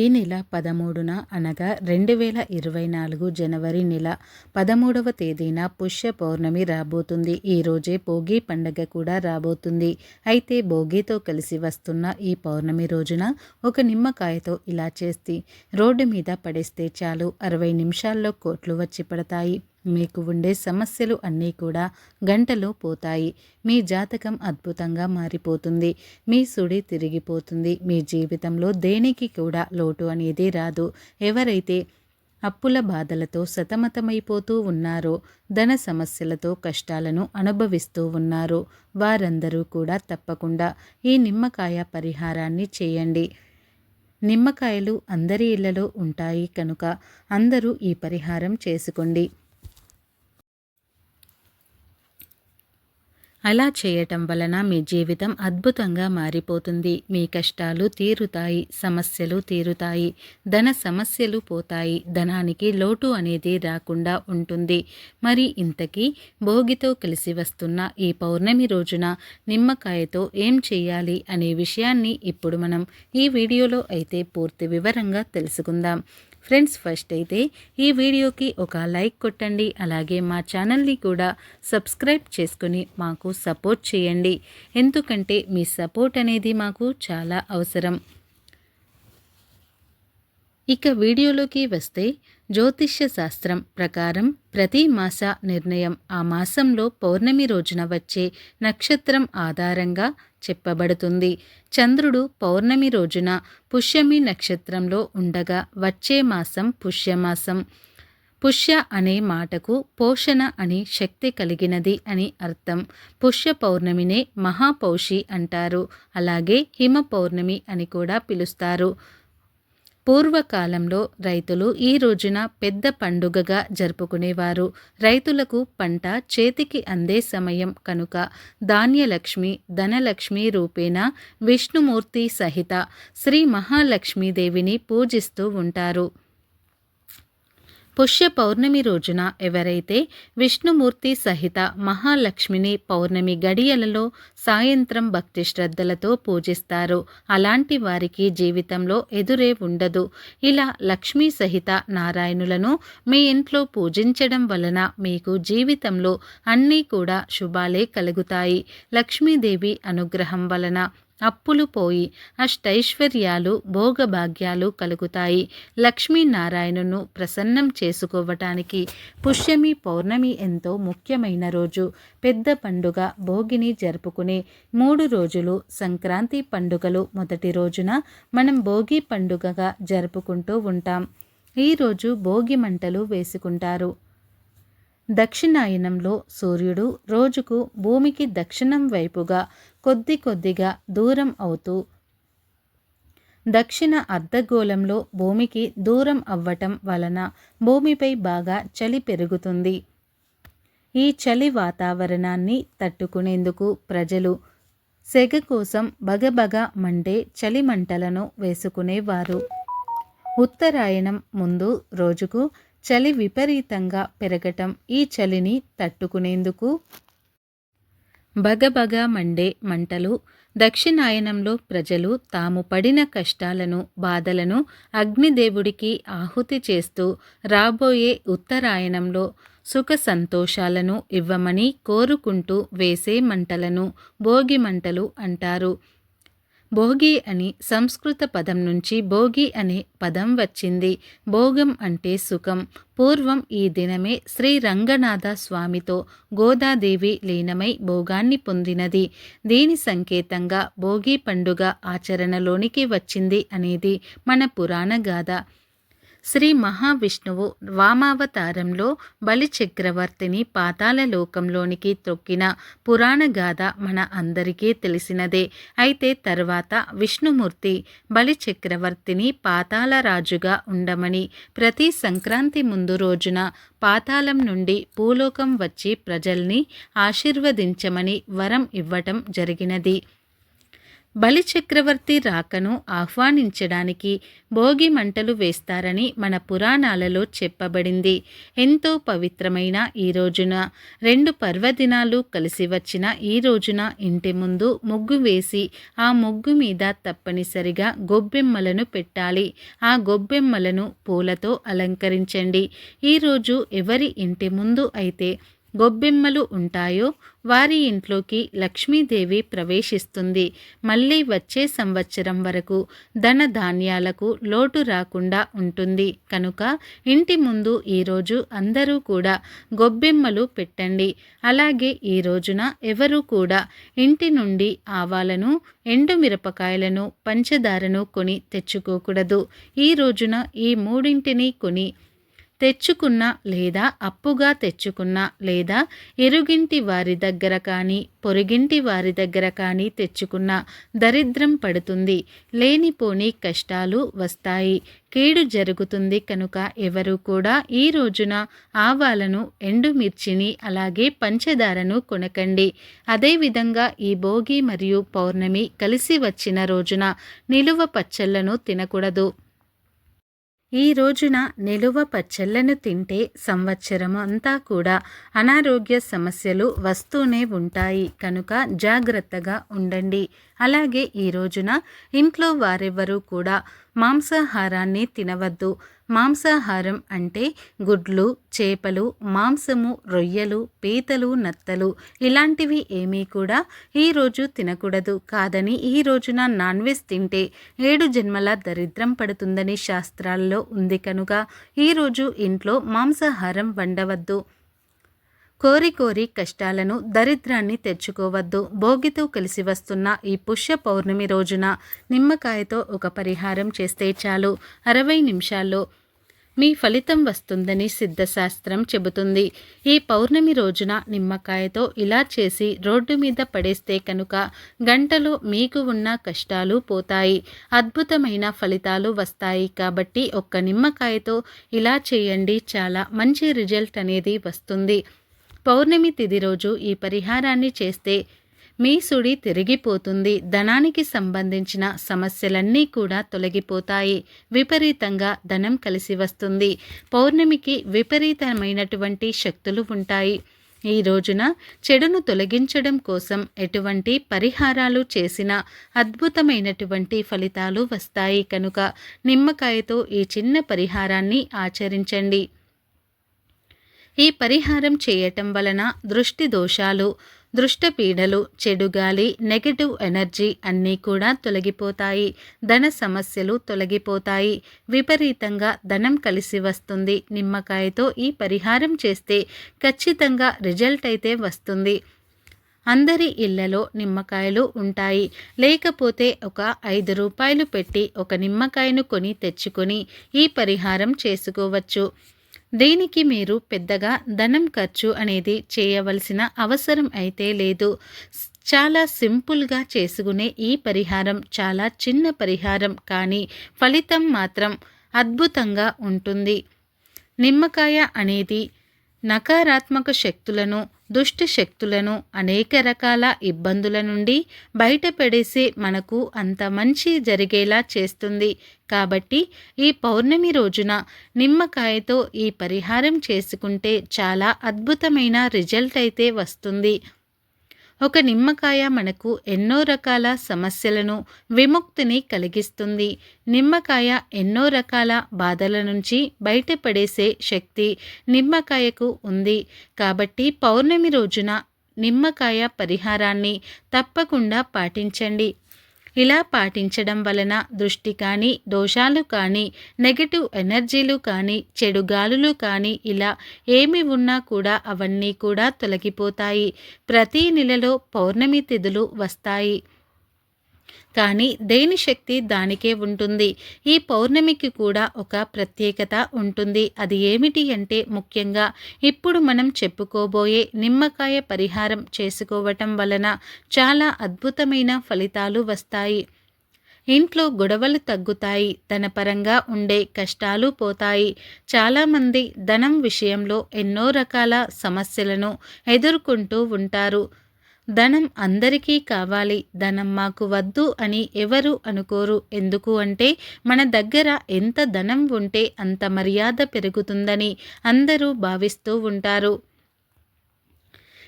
ఈ నెల పదమూడున అనగా రెండు వేల ఇరవై నాలుగు జనవరి నెల పదమూడవ తేదీన పుష్య పౌర్ణమి రాబోతుంది. ఈరోజే భోగి పండగ కూడా రాబోతుంది. అయితే భోగితో కలిసి వస్తున్న ఈ పౌర్ణమి రోజున ఒక నిమ్మకాయతో ఇలా చేస్తే రోడ్డు మీద పడేస్తే చాలు. అరవై నిమిషాల్లో కోట్లు వచ్చి పడతాయి. మీకు ఉండే సమస్యలు అన్నీ కూడా గంటలో పోతాయి. మీ జాతకం అద్భుతంగా మారిపోతుంది. మీ సుడి తిరిగిపోతుంది. మీ జీవితంలో దేనికి కూడా లోటు అనేది రాదు. ఎవరైతే అప్పుల బాధలతో సతమతమైపోతూ ఉన్నారో ధన సమస్యలతో కష్టాలను అనుభవిస్తూ ఉన్నారో వారందరూ కూడా తప్పకుండా ఈ నిమ్మకాయ పరిహారాన్ని చేయండి. నిమ్మకాయలు అందరి ఇళ్ళలో ఉంటాయి కనుక అందరూ ఈ పరిహారం చేసుకోండి. అలా చేయటం వలన మీ జీవితం అద్భుతంగా మారిపోతుంది. మీ కష్టాలు తీరుతాయి సమస్యలు తీరుతాయి ధన సమస్యలు పోతాయి. ధనానికి లోటు అనేది రాకుండా ఉంటుంది. మరి ఇంతకీ భోగితో కలిసి వస్తున్న ఈ పౌర్ణమి రోజున నిమ్మకాయతో ఏం చేయాలి అనే విషయాన్ని ఇప్పుడు మనం ఈ వీడియోలో అయితే పూర్తి వివరంగా తెలుసుకుందాం. ఫ్రెండ్స్ ఫస్ట్ అయితే ఈ వీడియోకి ఒక లైక్ కొట్టండి అలాగే మా ఛానల్ని కూడా సబ్స్క్రైబ్ చేసుకుని మాకు సపోర్ట్ చేయండి. ఎందుకంటే మీ సపోర్ట్ అనేది మాకు చాలా అవసరం. ఇక వీడియోలోకి వస్తే జ్యోతిష్య శాస్త్రం ప్రకారం ప్రతి మాస నిర్ణయం ఆ మాసంలో పౌర్ణమి రోజున వచ్చే నక్షత్రం ఆధారంగా చెప్పబడుతుంది. చంద్రుడు పౌర్ణమి రోజున పుష్యమి నక్షత్రంలో ఉండగా వచ్చే మాసం పుష్యమాసం. పుష్య అనే మాటకు పోషణ అని శక్తి కలిగినది అని అర్థం. పుష్య పౌర్ణమినే మహాపౌషి అంటారు. అలాగే హిమ పౌర్ణమి అని కూడా పిలుస్తారు. పూర్వకాలంలో రైతులు ఈ రోజున పెద్ద పండుగగా జరుపుకునేవారు. రైతులకు పంట చేతికి అందే సమయం కనుక ధాన్యలక్ష్మి ధనలక్ష్మి రూపేణ విష్ణుమూర్తి సహిత శ్రీ మహాలక్ష్మీదేవిని పూజిస్తూ ఉంటారు. పుష్య పౌర్ణమి రోజున ఎవరైతే విష్ణుమూర్తి సహిత మహాలక్ష్మిని పౌర్ణమి గడియలలో సాయంత్రం భక్తి శ్రద్ధలతో పూజిస్తారు అలాంటి వారికి జీవితంలో ఎదురే ఉండదు. ఇలా లక్ష్మీ సహిత నారాయణులను మీ ఇంట్లో పూజించడం వలన మీకు జీవితంలో అన్నీ కూడా శుభాలే కలుగుతాయి. లక్ష్మీదేవి అనుగ్రహం వలన అప్పులు పోయి అష్టైశ్వర్యాలు భోగభాగ్యాలు కలుగుతాయి. లక్ష్మీనారాయణను ప్రసన్నం చేసుకోవటానికి పుష్యమి పౌర్ణమి ఎంతో ముఖ్యమైన రోజు. పెద్ద పండుగ భోగిని జరుపుకునే మూడు రోజులు సంక్రాంతి పండుగలు మొదటి రోజున మనం భోగి పండుగగా జరుపుకుంటూ ఉంటాం. ఈరోజు భోగి మంటలు వేసుకుంటారు. దక్షిణాయనంలో సూర్యుడు రోజుకు భూమికి దక్షిణం వైపుగా కొద్ది కొద్దిగా దూరం అవుతూ దక్షిణ అర్ధగోళంలో భూమికి దూరం అవ్వటం వలన భూమిపై బాగా చలి పెరుగుతుంది. ఈ చలి వాతావరణాన్ని తట్టుకునేందుకు ప్రజలు సెగ కోసం బగబగ మండే చలి మంటలను వేసుకునేవారు. ఉత్తరాయణం ముందు రోజుకు చలి విపరీతంగా పెరగటం ఈ చలిని తట్టుకునేందుకు. బగబగ మండే మంటలు దక్షిణాయనంలో ప్రజలు తాము పడిన కష్టాలను బాధలను అగ్నిదేవుడికి ఆహుతి చేస్తూ రాబోయే ఉత్తరాయణంలో సుఖ సంతోషాలను ఇవ్వమని కోరుకుంటూ వేసే మంటలను భోగి మంటలు అంటారు. భోగి అని సంస్కృత పదం నుంచి భోగి అనే పదం వచ్చింది. భోగం అంటే సుఖం. పూర్వం ఈ దినమే శ్రీ రంగనాథ స్వామితో గోదాదేవి లీనమై భోగాన్ని పొందినది. దీని సంకేతంగా భోగి పండుగ ఆచరణలోనికి వచ్చింది అనేది మన పురాణ గాథ. శ్రీ మహావిష్ణువు వామావతారంలో బలి చక్రవర్తిని పాతాల లోకంలోనికి త్రొక్కిన పురాణ గాథ మన అందరికీ తెలిసినదే. అయితే తర్వాత విష్ణుమూర్తి బలి చక్రవర్తిని పాతాల రాజుగా ఉండమని ప్రతి సంక్రాంతి ముందు రోజున పాతాళం నుండి భూలోకం వచ్చి ప్రజల్ని ఆశీర్వదించమని వరం ఇవ్వటం జరిగినది. బలిచక్రవర్తి రాకను ఆహ్వానించడానికి భోగి మంటలు వేస్తారని మన పురాణాలలో చెప్పబడింది. ఎంతో పవిత్రమైన ఈ రోజున రెండు పర్వదినాలు కలిసి వచ్చిన ఈ రోజున ఇంటి ముందు ముగ్గు వేసి ఆ ముగ్గు మీద తప్పనిసరిగా గొబ్బెమ్మలను పెట్టాలి. ఆ గొబ్బెమ్మలను పూలతో అలంకరించండి. ఈరోజు ఎవరి ఇంటి ముందు అయితే గొబ్బెమ్మలు ఉంటాయో వారి ఇంట్లోకి లక్ష్మీదేవి ప్రవేశిస్తుంది. మళ్ళీ వచ్చే సంవత్సరం వరకు ధన ధాన్యాలకు లోటు రాకుండా ఉంటుంది. కనుక ఇంటి ముందు ఈరోజు అందరూ కూడా గొబ్బెమ్మలు పెట్టండి. అలాగే ఈ రోజున ఎవరు కూడా ఇంటి నుండి ఆవాలను ఎండుమిరపకాయలను పంచదారను కొని తెచ్చుకోకూడదు. ఈ రోజున ఈ మూడింటిని కొని తెచ్చుకున్న లేదా అప్పుగా తెచ్చుకున్న లేదా ఇరుగింటి వారి దగ్గర కానీ పొరుగింటి వారి దగ్గర కానీ తెచ్చుకున్న దరిద్రం పడుతుంది. లేనిపోని కష్టాలు వస్తాయి. కీడు జరుగుతుంది కనుక ఎవరు కూడా ఈ రోజున ఆవాలను ఎండుమిర్చిని అలాగే పంచదారను కొనకండి. అదేవిధంగా ఈ భోగి మరియు పౌర్ణమి కలిసి వచ్చిన రోజున నిలువ పచ్చళ్ళను తినకూడదు. ఈ రోజున నిలువ పచ్చళ్ళను తింటే సంవత్సరం అంతా కూడా అనారోగ్య సమస్యలు వస్తూనే ఉంటాయి. కనుక జాగ్రత్తగా ఉండండి. అలాగే ఈ రోజున ఇంట్లో వారెవ్వరూ కూడా మాంసాహారాన్ని తినవద్దు. మాంసాహారం అంటే గుడ్లు చేపలు మాంసము రొయ్యలు పీతలు నత్తలు ఇలాంటివి ఏమీ కూడా ఈరోజు తినకూడదు. కాదని ఈ రోజున నాన్ వెజ్ తింటే ఏడు జన్మల దరిద్రం పడుతుందని శాస్త్రాల్లో ఉంది కనుక ఈరోజు ఇంట్లో మాంసాహారం వండవద్దు. కోరి కోరి కష్టాలను దరిద్రాన్ని తెచ్చుకోవద్దు. భోగితో కలిసి వస్తున్న ఈ పుష్య పౌర్ణమి రోజున నిమ్మకాయతో ఒక పరిహారం చేస్తే చాలు. అరవై నిమిషాల్లో మీ ఫలితం వస్తుందని సిద్ధశాస్త్రం చెబుతుంది. ఈ పౌర్ణమి రోజున నిమ్మకాయతో ఇలా చేసి రోడ్డు మీద పడేస్తే కనుక గంటలో మీకు ఉన్న కష్టాలు పోతాయి. అద్భుతమైన ఫలితాలు వస్తాయి కాబట్టి ఒక్క నిమ్మకాయతో ఇలా చేయండి. చాలా మంచి రిజల్ట్ అనేది వస్తుంది. పౌర్ణమి తిది రోజు ఈ పరిహారాన్ని చేస్తే మీ సుడి తిరిగిపోతుంది. ధనానికి సంబంధించిన సమస్యలన్నీ కూడా తొలగిపోతాయి. విపరీతంగా ధనం కలిసి వస్తుంది. పౌర్ణమికి విపరీతమైనటువంటి శక్తులు ఉంటాయి. ఈ రోజున చెడును తొలగించడం కోసం ఎటువంటి పరిహారాలు చేసిన అద్భుతమైనటువంటి ఫలితాలు వస్తాయి. కనుక నిమ్మకాయతో ఈ చిన్న పరిహారాన్ని ఆచరించండి. ఈ పరిహారం చేయటం వలన దృష్టి దోషాలు దృష్టపీడలు చెడుగాలి నెగటివ్ ఎనర్జీ అన్నీ కూడా తొలగిపోతాయి. ధన సమస్యలు తొలగిపోతాయి. విపరీతంగా ధనం కలిసి వస్తుంది. నిమ్మకాయతో ఈ పరిహారం చేస్తే ఖచ్చితంగా రిజల్ట్ అయితే వస్తుంది. అందరి ఇళ్ళలో నిమ్మకాయలు ఉంటాయి. లేకపోతే ఒక ఐదు రూపాయలు పెట్టి ఒక నిమ్మకాయను కొని తెచ్చుకొని ఈ పరిహారం చేసుకోవచ్చు. దీనికి మీరు పెద్దగా ధనం ఖర్చు అనేది చేయవలసిన అవసరం అయితే లేదు. చాలా సింపుల్గా చేసుకునే ఈ పరిహారం చాలా చిన్న పరిహారం కానీ ఫలితం మాత్రం అద్భుతంగా ఉంటుంది. నిమ్మకాయ అనేది నకారాత్మక శక్తులను దుష్ట శక్తులను అనేక రకాల ఇబ్బందుల నుండి బయటపడేసి మనకు అంత మంచి జరిగేలా చేస్తుంది. కాబట్టి ఈ పౌర్ణమి రోజున నిమ్మకాయతో ఈ పరిహారం చేసుకుంటే చాలా అద్భుతమైన రిజల్ట్ అయితే వస్తుంది. ఒక నిమ్మకాయ మనకు ఎన్నో రకాల సమస్యలను విముక్తిని కలిగిస్తుంది. నిమ్మకాయ ఎన్నో రకాల బాధల నుంచి బయటపడేసే శక్తి నిమ్మకాయకు ఉంది. కాబట్టి పౌర్ణమి రోజున నిమ్మకాయ పరిహారాన్ని తప్పకుండా పాటించండి. ఇలా పాటించడం వలన దృష్టి కానీ దోషాలు కానీ నెగటివ్ ఎనర్జీలు కానీ చెడు గాలులు కానీ ఇలా ఏమి ఉన్నా కూడా అవన్నీ కూడా తొలగిపోతాయి. ప్రతి నెలలో పౌర్ణమి తిథులు వస్తాయి. కానీ దేని శక్తి దానికే ఉంటుంది. ఈ పౌర్ణమికి కూడా ఒక ప్రత్యేకత ఉంటుంది. అది ఏమిటి అంటే ముఖ్యంగా ఇప్పుడు మనం చెప్పుకోబోయే నిమ్మకాయ పరిహారం చేసుకోవటం వలన చాలా అద్భుతమైన ఫలితాలు వస్తాయి. ఇంట్లో గొడవలు తగ్గుతాయి. ధనపరంగా ఉండే కష్టాలు పోతాయి. చాలామంది ధనం విషయంలో ఎన్నో రకాల సమస్యలను ఎదుర్కొంటూ ఉంటారు. ధనం అందరికీ కావాలి ధనం మాకు వద్దు అని ఎవరు అనుకోరు. ఎందుకు అంటే మన దగ్గర ఎంత ధనం ఉంటే అంత మర్యాద పెరుగుతుందని అందరూ భావిస్తూ ఉంటారు.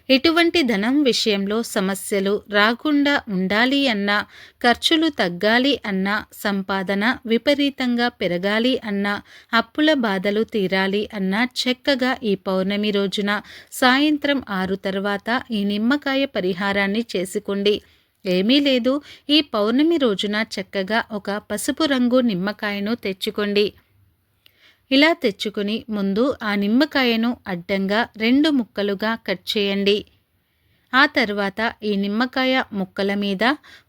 ఎటువంటి ధనం విషయంలో సమస్యలు రాకుండా ఉండాలి అన్నా ఖర్చులు తగ్గాలి అన్నా సంపాదన విపరీతంగా పెరగాలి అన్నా అప్పుల బాధలు తీరాలి అన్నా చక్కగా ఈ పౌర్ణమి రోజున సాయంత్రం ఆరు తర్వాత ఈ నిమ్మకాయ పరిహారాన్ని చేసుకోండి. ఏమీ లేదు. ఈ పౌర్ణమి రోజున చక్కగా ఒక పసుపు రంగు నిమ్మకాయను తెచ్చుకోండి. ఇలా తెచ్చుకుని ముందు ఆ నిమ్మకాయను అడ్డంగా రెండు ముక్కలుగా కట్ చేయండి. ఆ తర్వాత ఈ నిమ్మకాయ ముక్కల మీద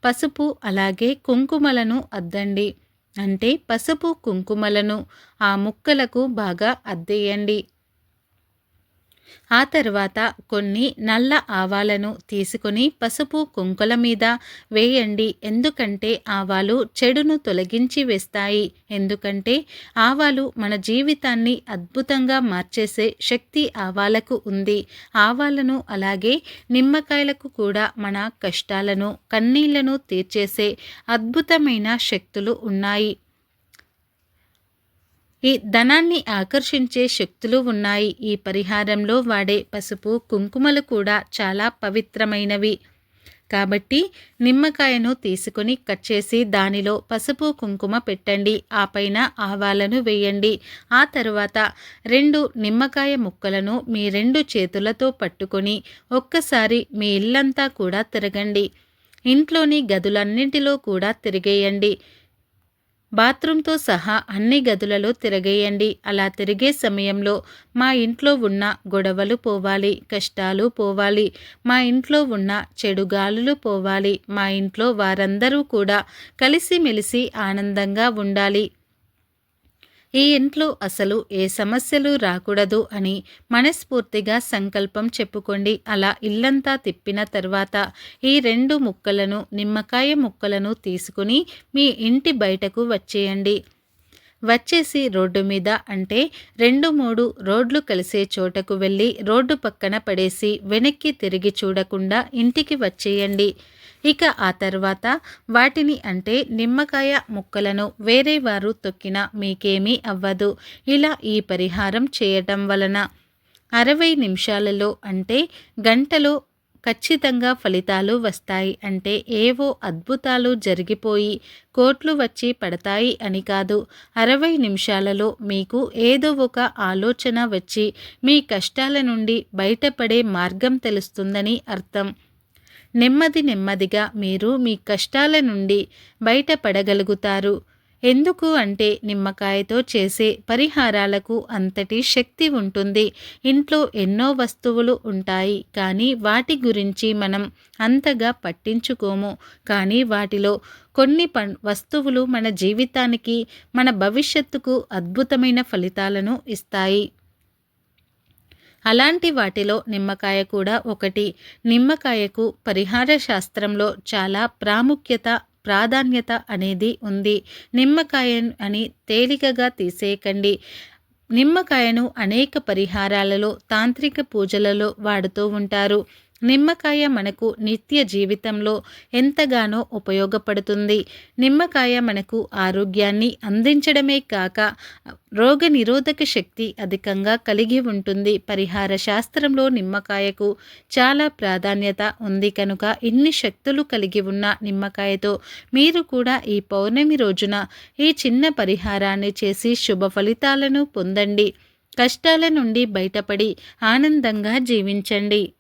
పసుపు అలాగే కుంకుమలను అద్దండి. అంటే పసుపు కుంకుమలను ఆ ముక్కలకు బాగా అద్దేయండి. ఆ తర్వాత కొన్ని నల్ల ఆవాలను తీసుకొని పసుపు కుంకుల మీద వేయండి. ఎందుకంటే ఆవాలు చెడును తొలగించి వేస్తాయి. ఎందుకంటే ఆవాలు మన జీవితాన్ని అద్భుతంగా మార్చేసే శక్తి ఆవాలకు ఉంది. ఆవాలను అలాగే నిమ్మకాయలకు కూడా మన కష్టాలను కన్నీళ్ళను తీర్చేసే అద్భుతమైన శక్తులు ఉన్నాయి. ఈ ధనాన్ని ఆకర్షించే శక్తులు ఉన్నాయి. ఈ పరిహారంలో వాడే పసుపు కుంకుమలు కూడా చాలా పవిత్రమైనవి. కాబట్టి నిమ్మకాయను తీసుకొని కట్ చేసి దానిలో పసుపు కుంకుమ పెట్టండి. ఆ పైన ఆవాలను వేయండి. ఆ తరువాత రెండు నిమ్మకాయ ముక్కలను మీ రెండు చేతులతో పట్టుకొని ఒక్కసారి మీ ఇల్లంతా కూడా తిరగండి. ఇంట్లోని గదులన్నింటిలో కూడా తిరిగేయండి. బాత్రూంతో సహా అన్ని గదులలో తిరగేయండి. అలా తిరిగే సమయంలో మా ఇంట్లో ఉన్న గొడవలు పోవాలి కష్టాలు పోవాలి. మా ఇంట్లో ఉన్న చెడు గాలులు పోవాలి. మా ఇంట్లో వారందరూ కూడా కలిసిమెలిసి ఆనందంగా ఉండాలి. ఈ ఇంట్లో అసలు ఏ సమస్యలు రాకూడదు అని మనస్ఫూర్తిగా సంకల్పం చెప్పుకోండి. అలా ఇల్లంతా తిప్పిన తర్వాత ఈ రెండు ముక్కలను నిమ్మకాయ ముక్కలను తీసుకుని మీ ఇంటి బయటకు వచ్చేయండి. వచ్చేసి రోడ్డు మీద అంటే రెండు మూడు రోడ్లు కలిసే చోటకు వెళ్ళి రోడ్డు పక్కన పడేసి వెనక్కి తిరిగి చూడకుండా ఇంటికి వచ్చేయండి. ఇక ఆ తర్వాత వాటిని అంటే నిమ్మకాయ ముక్కలను వేరే వారు తొక్కిన మీకేమీ అవ్వదు. ఇలా ఈ పరిహారం చేయటం వలన అరవై నిమిషాలలో అంటే గంటలో ఖచ్చితంగా ఫలితాలు వస్తాయి. అంటే ఏవో అద్భుతాలు జరిగిపోయి కోట్లు వచ్చి పడతాయి అని కాదు. అరవై నిమిషాలలో మీకు ఏదో ఒక ఆలోచన వచ్చి మీ కష్టాల నుండి బయటపడే మార్గం తెలుస్తుందని అర్థం. నెమ్మది నెమ్మదిగా మీరు మీ కష్టాల నుండి బయటపడగలుగుతారు. ఎందుకు అంటే నిమ్మకాయతో చేసే పరిహారాలకు అంతటి శక్తి ఉంటుంది. ఇంట్లో ఎన్నో వస్తువులు ఉంటాయి. కానీ వాటి గురించి మనం అంతగా పట్టించుకోము. కానీ వాటిలో కొన్ని పన్ వస్తువులు మన జీవితానికి మన భవిష్యత్తుకు అద్భుతమైన ఫలితాలను ఇస్తాయి. అలాంటి వాటిలో నిమ్మకాయ కూడా ఒకటి. నిమ్మకాయకు పరిహార శాస్త్రంలో చాలా ప్రాముఖ్యత ప్రాధాన్యత అనేది ఉంది. నిమ్మకాయ అని తేలికగా తీసేయకండి. నిమ్మకాయను అనేక పరిహారాలలో తాంత్రిక పూజలలో వాడుతూ ఉంటారు. నిమ్మకాయ మనకు నిత్య జీవితంలో ఎంతగానో ఉపయోగపడుతుంది. నిమ్మకాయ మనకు ఆరోగ్యాన్ని అందించడమే కాక రోగ నిరోధక శక్తి అధికంగా కలిగి ఉంటుంది. పరిహార శాస్త్రంలో నిమ్మకాయకు చాలా ప్రాధాన్యత ఉంది కనుక ఇన్ని శక్తులు కలిగి ఉన్న నిమ్మకాయతో మీరు కూడా ఈ పౌర్ణమి రోజున ఈ చిన్న పరిహారాన్ని చేసి శుభ ఫలితాలను పొందండి. కష్టాల నుండి బయటపడి ఆనందంగా జీవించండి.